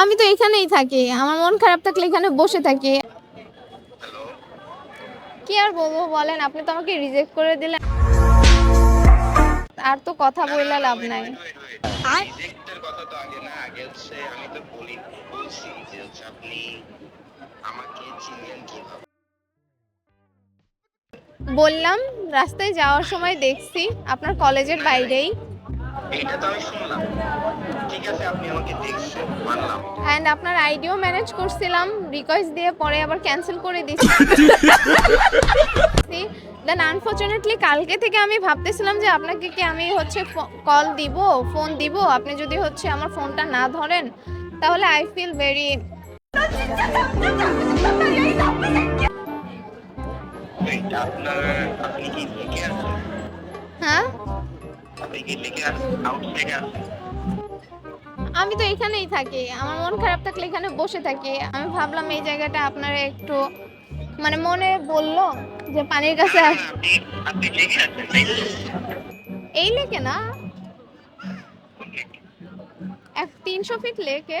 আমি তো এখানেই থাকি। আমার মন খারাপ থাকলে এখানে বসে থাকি। কি আর বলব বলেন আপনি তো আমাকে রিজেক্ট করে দিলেন। আর তো কথা বললে লাভ নাই। রিজেক্টের কথা তো আগে না আগে হচ্ছে আমি তো বলি বলছি যে হচ্ছে আপনি আমাকে চিনেন কীভাবে? বললাম রাস্তায় যাওয়ার সময় দেখছি আপনার কলেজের বাইরেই। এইটা তো আমি শুনলাম। ঠিক আছে আপনি আমাকে দেখছেন মানলাম। অ্যান্ড আপনার আইডিও ম্যানেজ করছিলাম রিকোয়েস্ট দিয়ে পরে আবার ক্যান্সেল করে দিচ্ছি দেন আনফর্চুনেটলি কালকে থেকে আমি ভাবতেছিলাম যে আপনাকে কি আমি হচ্ছে কল দিব ফোন দিব? আপনি যদি হচ্ছে আমার ফোনটা না ধরেন তাহলে আই ফিল ভেরি হ্যাঁ? আমি তো এখানেই থাকি। আমার মন খারাপ থাকলে এখানে বসে থাকি। আমি ভাবলাম এই জায়গাটা আপনারা একটু মানে মনে বলল যে পানির কাছে তো? এই লেকে না? এক তিনশো ফিট লেকে।